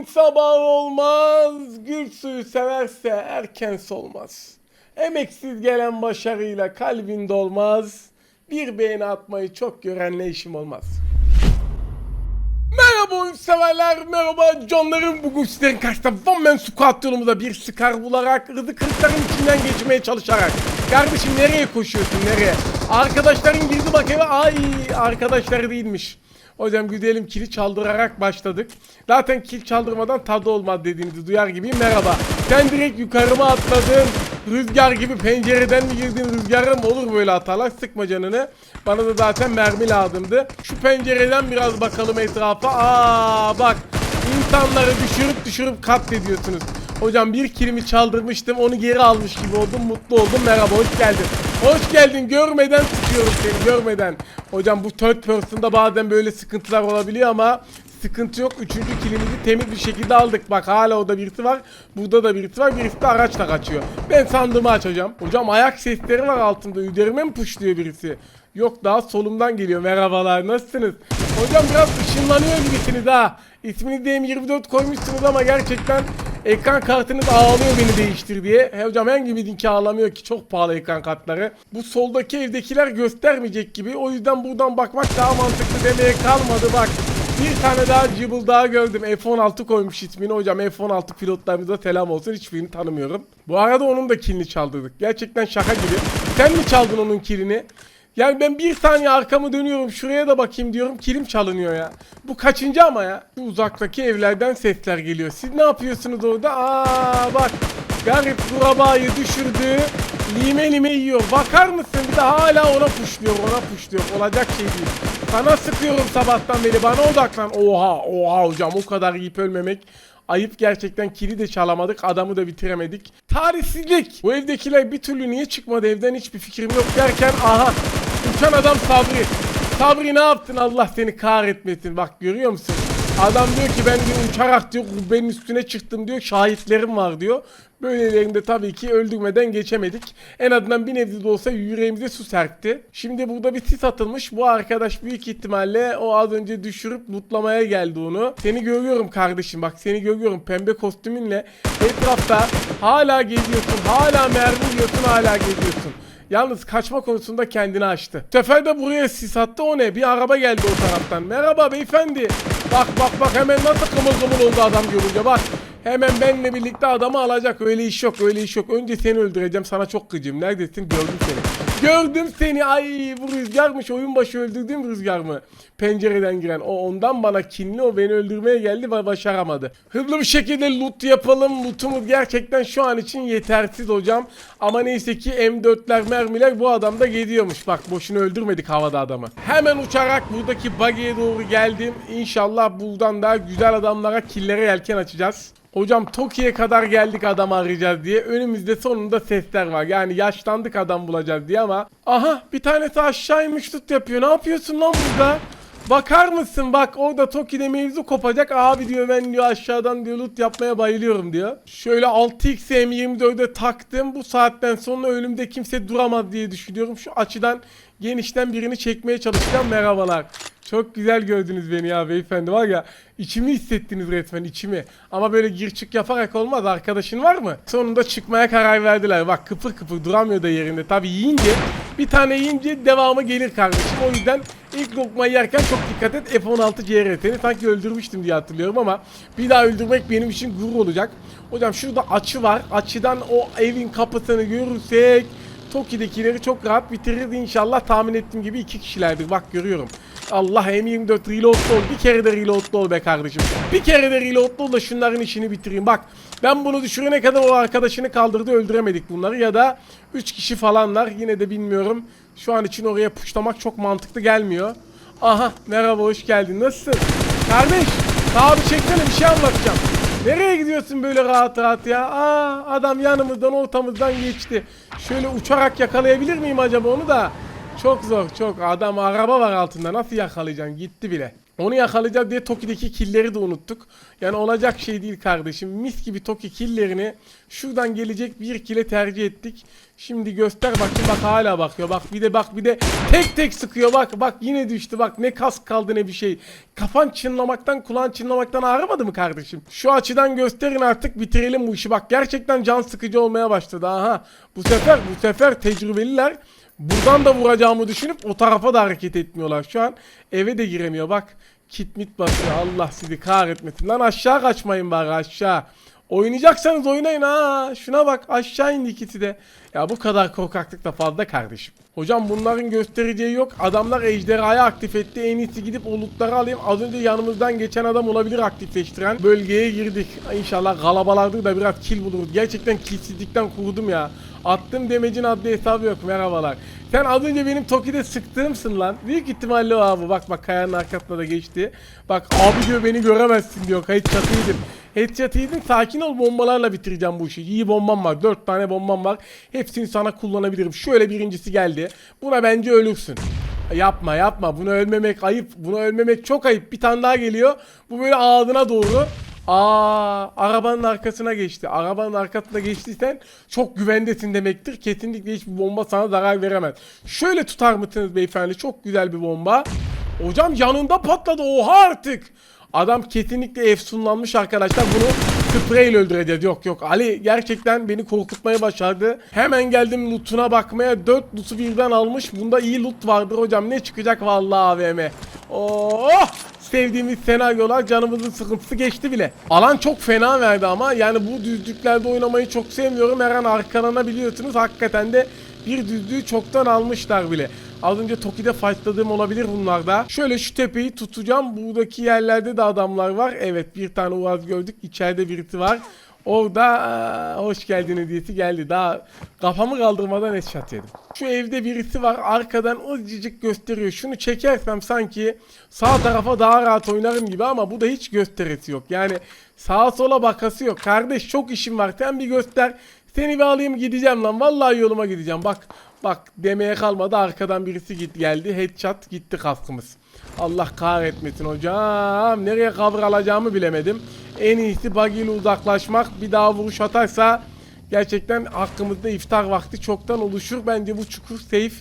Gün sabah olmaz, gül suyu severse erken solmaz. Emeksiz gelen başarıyla kalbin dolmaz. Bir beğeni atmayı çok görenle işim olmaz. Merhaba oyun severler, merhaba canlarım. Bugün sizlerin karşısında One Man Squad yolumuza bir skar bularak, hızlı kırıkların içinden geçmeye çalışarak. Kardeşim nereye koşuyorsun, nereye? Arkadaşların girdi bak eve, ay arkadaşları değilmiş. Hocam gidelim kili çaldırarak başladık. Zaten kil çaldırmadan tadı olmaz dediğinizi duyar gibi merhaba. Sen direkt yukarıma atladın. Rüzgar gibi pencereden mi girdin rüzgarım olur böyle hatalar sıkma canını. Bana da zaten mermi lazımdı. Şu pencereden biraz bakalım etrafa. Aa bak insanları düşürüp düşürüp katlediyorsunuz. Hocam bir kilimi çaldırmıştım onu geri almış gibi oldum mutlu oldum merhaba hoş geldin. Hoş geldin görmeden sıkıyorum seni görmeden. Hocam bu third person'da bazen böyle sıkıntılar olabiliyor ama sıkıntı yok. Üçüncü kilimizi temiz bir şekilde aldık. Bak hala orada birisi var. Burada da birisi var. Birisi de araçla kaçıyor. Ben sandığımı açacağım. Hocam ayak sesleri var altında. Üzerime mi puşluyor birisi? Yok daha solumdan geliyor. Merhabalar nasılsınız? Hocam biraz ışınlanıyor gibisiniz ha. İsmini de M24 koymuşsunuz ama gerçekten ekran kartınız ağlıyor beni değiştir diye. He hocam hangimizin ki ağlamıyor ki çok pahalı ekran kartları. Bu soldaki evdekiler göstermeyecek gibi. O yüzden buradan bakmak daha mantıklı demeye kalmadı bak. Bir tane daha Cıbıl daha gördüm. F-16 koymuş ismini hocam. F-16 pilotlarımıza selam olsun. Hiçbirini tanımıyorum. Bu arada onun da kilini çaldırdık. Gerçekten şaka gibi. Sen mi çaldın onun kilini? Yani ben bir saniye arkamı dönüyorum şuraya da bakayım diyorum kilim çalınıyor ya. Bu kaçıncı ama ya? Bu uzaktaki evlerden sesler geliyor. Siz ne yapıyorsunuz orada? Aa bak garip kurabayı düşürdü. Lime lime yiyor. Bakar mısın? Bir de hala ona puşluyor ona puşluyor. Olacak şey değil. Sana sıkıyorum sabahtan beri bana odaklan. Oha oha hocam o kadar yiyip ölmemek. Ayıp gerçekten kili de çalamadık adamı da bitiremedik. Tarihsizlik. Bu evdekiler bir türlü niye çıkmadı evden hiçbir fikrim yok derken aha uçan adam Sabri. Sabri ne yaptın Allah seni kahretmesin bak görüyor musun? Adam diyor ki ben diyor uçarak diyor kubbenin üstüne çıktım diyor şahitlerim var diyor. Böylelerinde tabii ki öldürmeden geçemedik. En azından bir nebze de olsa yüreğimize su serpti. Şimdi burada bir sis atılmış. Bu arkadaş büyük ihtimalle o az önce düşürüp mutlamaya geldi onu. Seni görüyorum kardeşim bak seni görüyorum pembe kostümünle. Etrafta hala geziyorsun. Hala mermi yiyorsun hala geziyorsun. Yalnız kaçma konusunda kendini açtı. Bu sefer de buraya sis attı o ne? Bir araba geldi o taraftan. Merhaba beyefendi. Bak bak bak hemen nasıl kımıl kımıl oldu adam görünce bak. Hemen benimle birlikte adamı alacak. Öyle iş yok öyle iş yok. Önce seni öldüreceğim sana çok gıcım. Neredesin? Gördüm seni. Gördüm seni. Ay bu rüzgarmış. Oyun başı öldürdüğüm rüzgar mı? Pencereden giren. O ondan bana kinli. O beni öldürmeye geldi ve başaramadı. Hızlı bir şekilde loot yapalım. Lootumuz gerçekten şu an için yetersiz hocam. Ama neyse ki M4'ler mermiler bu adamda geliyormuş. Bak boşuna öldürmedik havada adamı. Hemen uçarak buradaki buggy'e doğru geldim. İnşallah buradan da güzel adamlara killere yelken açacağız. Hocam Tokyo'ya kadar geldik adam arayacağız diye. Önümüzde sonunda sesler var. Yani yaşlandık adam bulacağız diye ama. Aha bir tanesi aşağı inmiş tut yapıyor. Ne yapıyorsun lan burada? Bakar mısın bak orada Toki'de mevzu kopacak. Abi diyor ben diyor aşağıdan diyor loot yapmaya bayılıyorum diyor. Şöyle 6x M24'e taktım. Bu saatten sonra önümde kimse duramaz diye düşünüyorum. Şu açıdan genişten birini çekmeye çalışacağım. Merhabalar. Çok güzel gördünüz beni ya beyefendi var ya içimi hissettiniz resmen içimi. Ama böyle gir çık yaparak olmaz arkadaşın var mı? Sonunda çıkmaya karar verdiler. Bak kıpır kıpır duramıyor da yerinde. Tabi yiyince bir tane yiyince devamı gelir kardeşim. O yüzden ilk lokmayı yerken çok dikkat et. F-16 CRT'ni sanki öldürmüştüm diye hatırlıyorum ama bir daha öldürmek benim için gurur olacak. Hocam şurada açı var. Açıdan o evin kapısını görürsek Toki'dekileri çok rahat bitiririz inşallah tahmin ettiğim gibi iki kişilerdir bak görüyorum. Allah M24 reload ol bir kere de reload ol be kardeşim. Bir kere de reload ol da şunların işini bitireyim. Bak ben bunu düşürene kadar o arkadaşını kaldırdı öldüremedik bunları ya da 3 kişi falanlar yine de bilmiyorum. Şu an için oraya puşlamak çok mantıklı gelmiyor. Aha merhaba hoş geldin nasılsın? Kardeş daha bir çeksene bir şey anlatacağım. Nereye gidiyorsun böyle rahat rahat ya? Aa adam yanımızdan ortamızdan geçti. Şöyle uçarak yakalayabilir miyim acaba onu da? Çok zor çok. Adam araba var altında. Nasıl yakalayacaksın? Gitti bile. Onu yakalayacağız diye Toki'deki killeri de unuttuk. Yani olacak şey değil kardeşim. Mis gibi Toki killerini şuradan gelecek bir kile tercih ettik. Şimdi göster bakayım bak hala bakıyor. Bak bir de bak bir de tek tek sıkıyor bak. Bak yine düştü bak ne kas kaldı ne bir şey. Kafan çınlamaktan kulağın çınlamaktan ağrımadı mı kardeşim? Şu açıdan gösterin artık bitirelim bu işi. Bak gerçekten can sıkıcı olmaya başladı. Aha bu sefer bu sefer tecrübeliler Buradan da vuracağımı düşünüp o tarafa da hareket etmiyorlar şu an. Eve de giremiyor bak. Kit mit basıyor. Allah sizi kahretmesin. Lan aşağı kaçmayın bari aşağı. Oynayacaksanız oynayın ha. Şuna bak aşağı indi ikisi de. Ya bu kadar korkaklık da fazla kardeşim. Hocam bunların göstereceği yok. Adamlar ejderhayı aktif etti. En iyisi gidip o lootları alayım. Az önce yanımızdan geçen adam olabilir aktifleştiren. Bölgeye girdik. İnşallah kalabalardır da biraz kill buluruz. Gerçekten killsizlikten kurdum ya. Attım demecin adlı hesabı yok. Merhabalar. Sen az önce benim Toki'de sıktığımsın lan. Büyük ihtimalle o abi. Bak bak kayanın arkasına da geçti. Bak abi diyor beni göremezsin diyor. Kayıt çatıydım. Headshot yedin sakin ol bombalarla bitireceğim bu işi. İyi bombam var. 4 tane bombam var. Hepsini sana kullanabilirim. Şöyle birincisi geldi. Buna bence ölürsün. Yapma yapma. Bunu ölmemek ayıp. Bunu ölmemek çok ayıp. Bir tane daha geliyor. Bu böyle ağzına doğru. Aa, arabanın arkasına geçti. Arabanın arkasına geçtiysen çok güvendesin demektir. Kesinlikle hiçbir bomba sana zarar veremez. Şöyle tutar mısınız beyefendi? Çok güzel bir bomba. Hocam yanında patladı. Oha artık. Adam kesinlikle efsunlanmış arkadaşlar. Bunu spreyle öldüreceğiz. Yok yok. Ali gerçekten beni korkutmaya başardı. Hemen geldim lootuna bakmaya. 4 lootu birden almış. Bunda iyi loot vardır hocam. Ne çıkacak vallahi AVM. Oh! Sevdiğimiz senaryolar canımızın sıkıntısı geçti bile. Alan çok fena verdi ama yani bu düzlüklerde oynamayı çok sevmiyorum. Her an arkalanabiliyorsunuz. Hakikaten de bir düzlüğü çoktan almışlar bile. Az önce Toki'de fightladığım olabilir bunlarda. Şöyle şu tepeyi tutacağım. Buradaki yerlerde de adamlar var. Evet bir tane Uaz gördük. İçeride birisi var. Orada eee, hoş geldin hediyesi geldi. Daha kafamı kaldırmadan headshot yedim. Şu evde birisi var. Arkadan azıcık gösteriyor. Şunu çekersem sanki sağ tarafa daha rahat oynarım gibi ama bu da hiç gösterisi yok. Yani sağa sola bakası yok. Kardeş çok işim var. Sen bir göster. Seni bir alayım gideceğim lan. Vallahi yoluma gideceğim. Bak bak demeye kalmadı. Arkadan birisi git geldi. Headshot gitti kaskımız. Allah kahretmesin hocam. Nereye cover alacağımı bilemedim. En iyisi bug ile uzaklaşmak. Bir daha vuruş atarsa gerçekten hakkımızda iftar vakti çoktan oluşur. Bence bu çukur safe.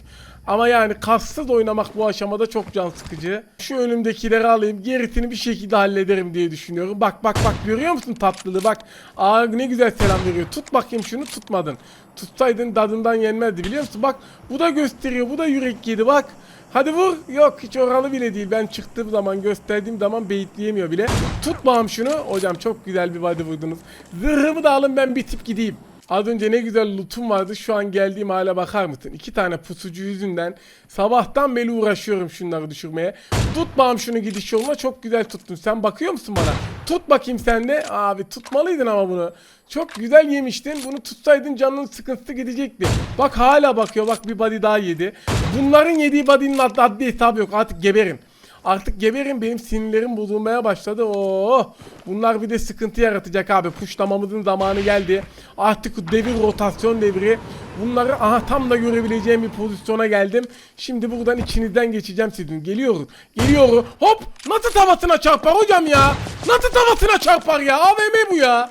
Ama yani kassız oynamak bu aşamada çok can sıkıcı. Şu önümdekileri alayım. Gerisini bir şekilde hallederim diye düşünüyorum. Bak bak bak görüyor musun tatlılığı bak. Aa ne güzel selam veriyor. Tut bakayım şunu tutmadın. Tutsaydın tadından yenmezdi biliyor musun? Bak bu da gösteriyor. Bu da yürek yedi bak. Hadi vur. Yok hiç oralı bile değil. Ben çıktığım zaman gösterdiğim zaman beyitleyemiyor bile. Tut bağım şunu. Hocam çok güzel bir body vurdunuz. Zırhımı da alın ben bitip gideyim. Az önce ne güzel lootum vardı. Şu an geldiğim hale bakar mısın? İki tane pusucu yüzünden sabahtan beri uğraşıyorum şunları düşürmeye. Tut bağım şunu gidiş yoluna. Çok güzel tuttun. Sen bakıyor musun bana? Tut bakayım sen de. Abi tutmalıydın ama bunu. Çok güzel yemiştin. Bunu tutsaydın canının sıkıntısı gidecekti. Bak hala bakıyor. Bak bir body daha yedi. Bunların yediği body'nin adli, hesabı yok. Artık geberin. Artık geberin benim sinirlerim bozulmaya başladı. Oo, bunlar bir de sıkıntı yaratacak abi. Puşlamamızın zamanı geldi. Artık devir rotasyon devri. Bunları aha tam da görebileceğim bir pozisyona geldim. Şimdi buradan içinizden geçeceğim sizin. Geliyoruz. Geliyoruz. Hop! Nasıl tavasına çarpar hocam ya? Nasıl tavasına çarpar ya? AVM bu ya.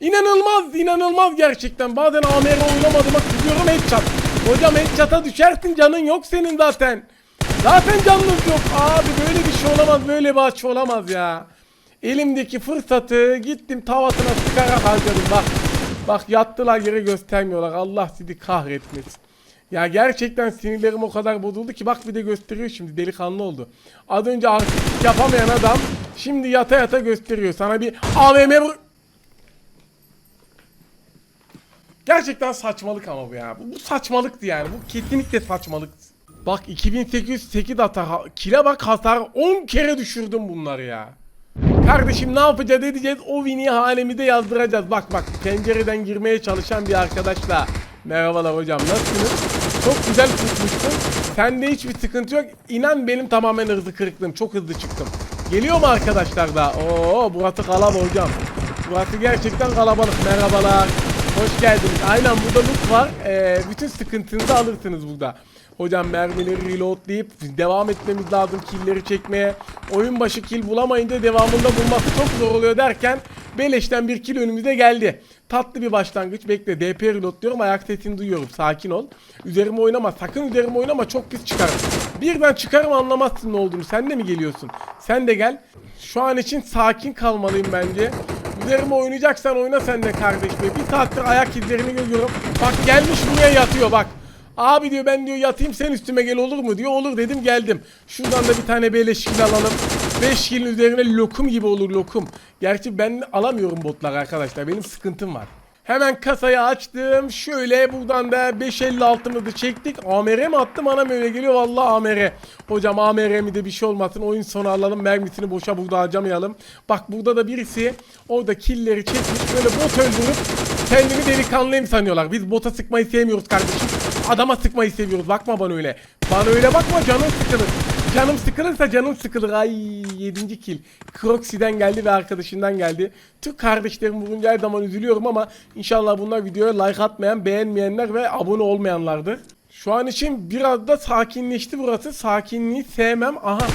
İnanılmaz, inanılmaz gerçekten. Bazen AMR oynamadığıma kızıyorum headshot. Hocam headshot'a düşersin canın yok senin zaten. Zaten canınız yok. Abi böyle bir şey olamaz. Böyle bir açı olamaz ya. Elimdeki fırsatı gittim tavasına sıkarak harcadım bak. Bak yattılar yere göstermiyorlar. Allah sizi kahretmesin. Ya gerçekten sinirlerim o kadar bozuldu ki bak bir de gösteriyor şimdi delikanlı oldu. Az önce artistik yapamayan adam şimdi yata yata gösteriyor. Sana bir AVM. Gerçekten saçmalık ama bu ya. Bu, bu saçmalıktı yani. Bu kesinlikle saçmalık. Bak 2808 atar. Kile bak hasar 10 kere düşürdüm bunları ya. Kardeşim ne yapacağız edeceğiz o vini halemize yazdıracağız. Bak bak pencereden girmeye çalışan bir arkadaşla. Merhabalar hocam nasılsınız? Çok güzel tutmuşsun. Sende hiçbir sıkıntı yok. İnan benim tamamen hızlı kırıklığım. Çok hızlı çıktım. Geliyor mu arkadaşlar da? Oo burası kalabalık hocam. Burası gerçekten kalabalık. Merhabalar. Hoş geldiniz. Aynen burada loot var. Ee, bütün sıkıntınızı alırsınız burada. Hocam mermileri reloadlayıp devam etmemiz lazım killleri çekmeye. Oyun başı kill bulamayınca devamında bulması çok zor oluyor derken Beleş'ten bir kill önümüze geldi. Tatlı bir başlangıç. Bekle DP reload diyorum ayak sesini duyuyorum. Sakin ol. Üzerime oynama. Sakın üzerime oynama çok pis çıkarım. Birden çıkarım anlamazsın ne olduğunu. Sen de mi geliyorsun? Sen de gel. Şu an için sakin kalmalıyım bence. Üzerime oynayacaksan oyna sen de kardeş be. Bir saattir ayak izlerini görüyorum. Bak gelmiş buraya yatıyor bak. Abi diyor ben diyor yatayım sen üstüme gel olur mu diyor. Olur dedim geldim. Şuradan da bir tane beleş kill alalım. 5 kill'in üzerine lokum gibi olur lokum. Gerçi ben alamıyorum botlar arkadaşlar. Benim sıkıntım var. Hemen kasayı açtım. Şöyle buradan da 5.56'mızı çektik. AMR mi attım bana mı öyle geliyor? Vallahi AMR. Hocam AMR mi de bir şey olmasın. Oyun sonu alalım. Mermisini boşa burada harcamayalım. Bak burada da birisi orada killleri çekmiş. Böyle bot öldürüp kendini delikanlıyım sanıyorlar. Biz bota sıkmayı sevmiyoruz kardeşim. Adama sıkmayı seviyoruz. Bakma bana öyle. Bana öyle bakma canın sıkılır. Canım sıkılırsa canım sıkılır. Ay 7. kill. Croxy'den geldi ve arkadaşından geldi. Türk kardeşlerim vurunca her zaman üzülüyorum ama inşallah bunlar videoya like atmayan, beğenmeyenler ve abone olmayanlardır. Şu an için biraz da sakinleşti burası. Sakinliği sevmem. Aha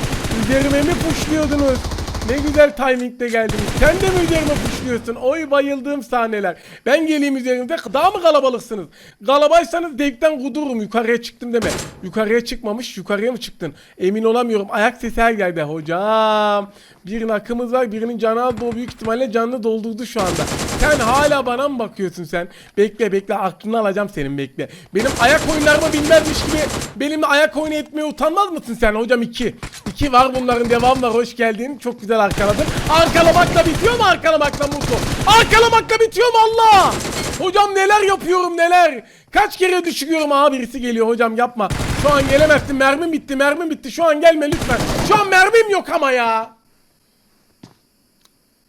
üzerime mi puşluyordunuz? Ne güzel timingde geldiniz. Sen de mi üzerime puşluyorsun? Oy bayıldığım sahneler. Ben geleyim üzerinize daha mı kalabalıksınız? Kalabaysanız denkten kudururum. Yukarıya çıktım deme. Yukarıya çıkmamış. Yukarıya mı çıktın? Emin olamıyorum. Ayak sesi her yerde. Hocam. Bir nakımız var. Birinin canı az. O büyük ihtimalle canını doldurdu şu anda. Sen hala bana mı bakıyorsun sen? Bekle bekle. Aklını alacağım senin bekle. Benim ayak oyunlarımı bilmezmiş gibi benimle ayak oyunu etmeye utanmaz mısın sen? Hocam iki. İki var bunların devam var. Hoş geldin. Çok güzel arkaladın. Arkalamakla bitiyor mu arkalamakla Mutlu? Arkalamakla bitiyor mu Allah? Hocam neler yapıyorum neler. Kaç kere düşürüyorum aha birisi geliyor hocam yapma. Şu an gelemezsin mermim bitti mermim bitti. Şu an gelme lütfen. Şu an mermim yok ama ya.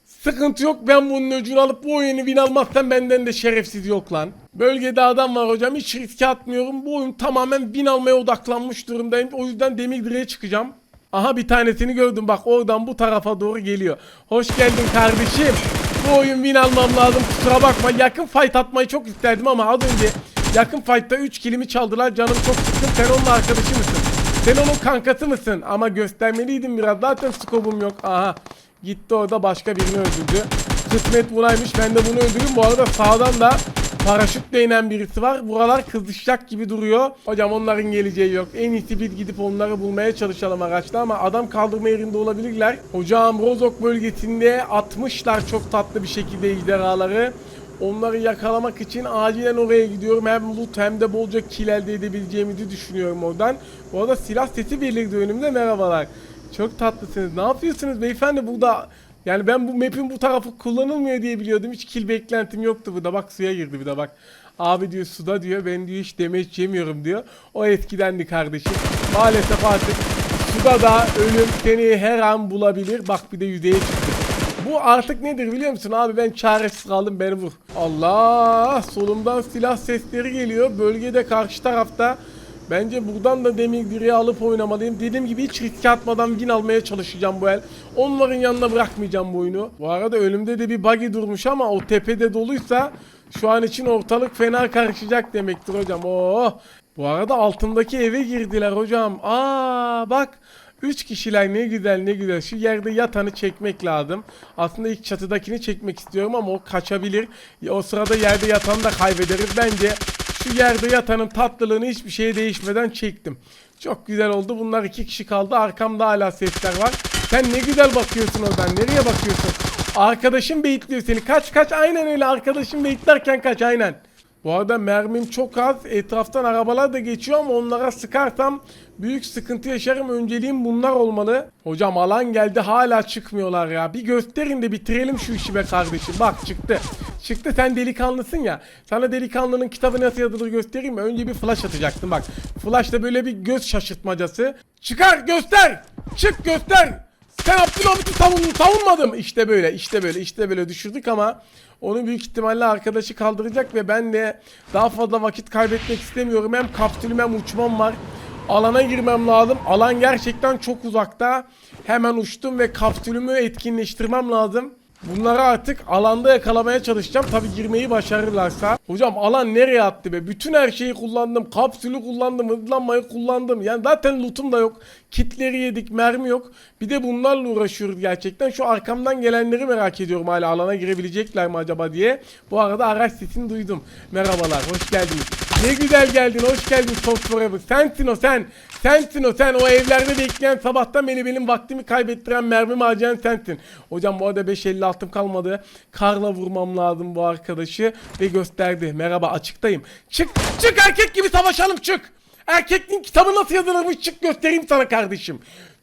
Sıkıntı yok ben bunun öcünü alıp bu oyunu win almazsam benden de şerefsiz yok lan. Bölgede adam var hocam hiç riske atmıyorum. Bu oyun tamamen win almaya odaklanmış durumdayım. O yüzden demir direğe çıkacağım. Aha bir tanesini gördüm bak oradan bu tarafa doğru geliyor. Hoş geldin kardeşim. Bu oyun win almam lazım kusura bakma. Yakın fight atmayı çok isterdim ama az önce yakın fight'ta 3 kilimi çaldılar. Canım çok sıkkın. Sen onun arkadaşı mısın? Sen onun kankası mısın? Ama göstermeliydim biraz. Zaten skobum yok. Aha. Gitti orada başka birini öldürdü. Kısmet bunaymış. Ben de bunu öldürürüm. Bu arada sağdan da paraşütle inen birisi var. Buralar kızışacak gibi duruyor. Hocam onların geleceği yok. En iyisi biz gidip onları bulmaya çalışalım araçta ama adam kaldırma yerinde olabilirler. Hocam Rozok bölgesinde atmışlar çok tatlı bir şekilde ejderhaları. Onları yakalamak için acilen oraya gidiyorum. Hem loot hem de bolca kill elde edebileceğimizi düşünüyorum oradan. Bu arada silah sesi belirdi önümde. Merhabalar. Çok tatlısınız. Ne yapıyorsunuz beyefendi burada? Yani ben bu map'in bu tarafı kullanılmıyor diye biliyordum. Hiç kill beklentim yoktu burada. Bak suya girdi bir de bak. Abi diyor suda diyor. Ben diyor hiç demeç yemiyorum diyor. O etkilendi kardeşim. Maalesef artık suda da ölüm seni her an bulabilir. Bak bir de yüzeye çıktı. Bu artık nedir biliyor musun abi ben çaresiz kaldım beni vur. Allah solumdan silah sesleri geliyor. Bölgede karşı tarafta Bence buradan da demir direği alıp oynamalıyım. Dediğim gibi hiç riske atmadan win almaya çalışacağım bu el. Onların yanına bırakmayacağım bu oyunu. Bu arada önümde de bir buggy durmuş ama o tepede doluysa şu an için ortalık fena karışacak demektir hocam. Oh. Bu arada altındaki eve girdiler hocam. Aa bak. 3 kişiler ne güzel ne güzel. Şu yerde yatanı çekmek lazım. Aslında ilk çatıdakini çekmek istiyorum ama o kaçabilir. O sırada yerde yatanı da kaybederiz. Bence şu yerde yatanın tatlılığını hiçbir şeye değişmeden çektim. Çok güzel oldu. Bunlar iki kişi kaldı. Arkamda hala sesler var. Sen ne güzel bakıyorsun oradan. Nereye bakıyorsun? Arkadaşım beyitliyor seni. Kaç kaç. Aynen öyle. Arkadaşım beyitlerken kaç. Aynen. Bu arada mermim çok az. Etraftan arabalar da geçiyor ama onlara sıkarsam büyük sıkıntı yaşarım. Önceliğim bunlar olmalı. Hocam alan geldi hala çıkmıyorlar ya. Bir gösterin de bitirelim şu işi be kardeşim. Bak çıktı. Çıktı sen delikanlısın ya. Sana delikanlının kitabı nasıl yazılır göstereyim mi? Önce bir flash atacaktım bak. Flash'ta böyle bir göz şaşırtmacası. Çıkar göster. Çık göster. Sen Abdülhamit'i savun, savunmadım. İşte böyle, işte böyle, işte böyle düşürdük ama onu büyük ihtimalle arkadaşı kaldıracak ve ben de daha fazla vakit kaybetmek istemiyorum. Hem kapsülüm hem uçmam var. Alana girmem lazım. Alan gerçekten çok uzakta. Hemen uçtum ve kapsülümü etkinleştirmem lazım. Bunları artık alanda yakalamaya çalışacağım. Tabi girmeyi başarırlarsa. Hocam alan nereye attı be? Bütün her şeyi kullandım. Kapsülü kullandım. Hızlanmayı kullandım. Yani zaten lootum da yok. Kitleri yedik. Mermi yok. Bir de bunlarla uğraşıyoruz gerçekten. Şu arkamdan gelenleri merak ediyorum hala alana girebilecekler mi acaba diye. Bu arada araç sesini duydum. Merhabalar. Hoş geldiniz. Ne güzel geldin. Hoş geldin Soft Forever. Sensin o sen. Sensin o sen. O evlerde bekleyen sabahtan beni benim vaktimi kaybettiren mermi harcayan sensin. Hocam bu arada 5.56'm kalmadı. Karla vurmam lazım bu arkadaşı. Ve gösterdi. Merhaba açıktayım. Çık çık erkek gibi savaşalım çık. Erkekliğin kitabı nasıl yazılırmış çık göstereyim sana kardeşim.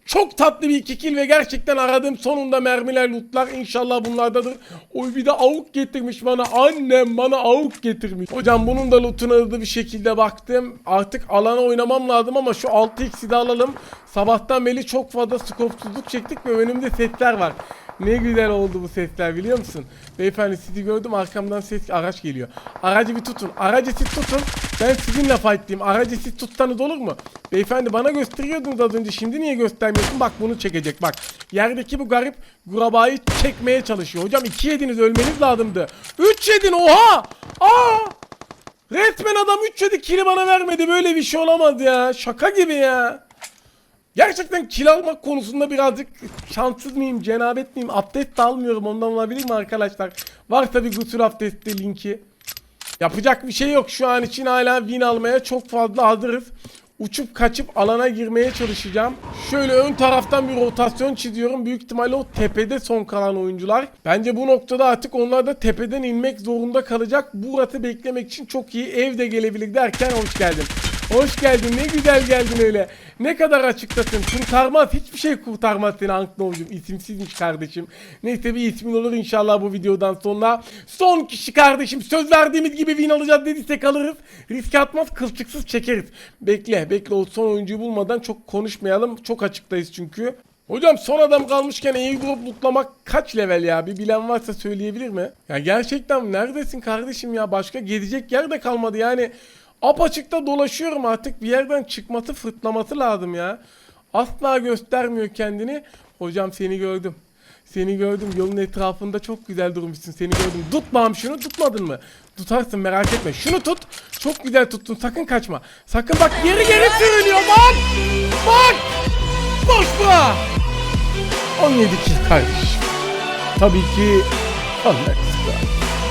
Çok tatlı bir iki ve gerçekten aradığım sonunda mermiler lootlar inşallah bunlardadır. Oy bir de avuk getirmiş bana annem bana avuk getirmiş. Hocam bunun da lootuna hızlı bir şekilde baktım. Artık alana oynamam lazım ama şu 6x'i de alalım. Sabahtan beri çok fazla skopsuzluk çektik ve önümde setler var. Ne güzel oldu bu sesler biliyor musun? Beyefendi sizi gördüm arkamdan ses araç geliyor. Aracı bir tutun. Aracı siz tutun. Ben sizinle fightlayayım. Aracı siz tutsanız olur mu? Beyefendi bana gösteriyordunuz az önce. Şimdi niye göstermiyorsun? Bak bunu çekecek bak. Yerdeki bu garip gurabayı çekmeye çalışıyor. Hocam iki yediniz ölmeniz lazımdı. Üç yedin oha! Aa! Resmen adam 3 yedi kili bana vermedi. Böyle bir şey olamaz ya. Şaka gibi ya. Gerçekten kil almak konusunda birazcık şanssız mıyım, cenabet miyim? Abdest de almıyorum ondan olabilir mi arkadaşlar? Varsa bir gusül abdesti linki. Yapacak bir şey yok şu an için hala win almaya çok fazla hazırız. Uçup kaçıp alana girmeye çalışacağım. Şöyle ön taraftan bir rotasyon çiziyorum. Büyük ihtimalle o tepede son kalan oyuncular. Bence bu noktada artık onlar da tepeden inmek zorunda kalacak. Burası beklemek için çok iyi. Ev de gelebilir derken hoş geldin. Hoş geldin. Ne güzel geldin öyle. Ne kadar açıktasın. Kurtarmaz. Hiçbir şey kurtarmaz seni Anknovcum. İsimsizmiş kardeşim. Neyse bir ismin olur inşallah bu videodan sonra. Son kişi kardeşim. Söz verdiğimiz gibi win alacağız dediysek alırız. Riske atmaz kılçıksız çekeriz. Bekle. Bekle o son oyuncuyu bulmadan çok konuşmayalım. Çok açıktayız çünkü. Hocam son adam kalmışken airdrop lootlamak kaç level ya? Bir bilen varsa söyleyebilir mi? Ya gerçekten neredesin kardeşim ya? Başka gezecek yer de kalmadı yani. Apaçıkta dolaşıyorum artık bir yerden çıkması fırtlaması lazım ya. Asla göstermiyor kendini. Hocam seni gördüm. Seni gördüm yolun etrafında çok güzel durmuşsun seni gördüm. Tutmam şunu tutmadın mı? Tutarsın merak etme. Şunu tut. Çok güzel tuttun sakın kaçma. Sakın bak geri geri sürünüyor bak. Bak. Boş bura. 17 kill kardeşim. Tabii ki.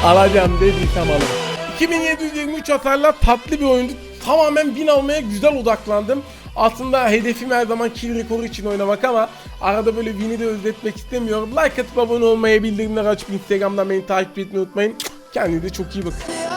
Alacağım dediysem alırım. 2723 hasarla tatlı bir oyundu. Tamamen win almaya güzel odaklandım. Aslında hedefim her zaman kill rekoru için oynamak ama arada böyle win'i de özletmek istemiyorum. Like atıp abone olmayı, bildirimleri açıp Instagram'dan beni takip etmeyi unutmayın. Kendinize çok iyi bakın.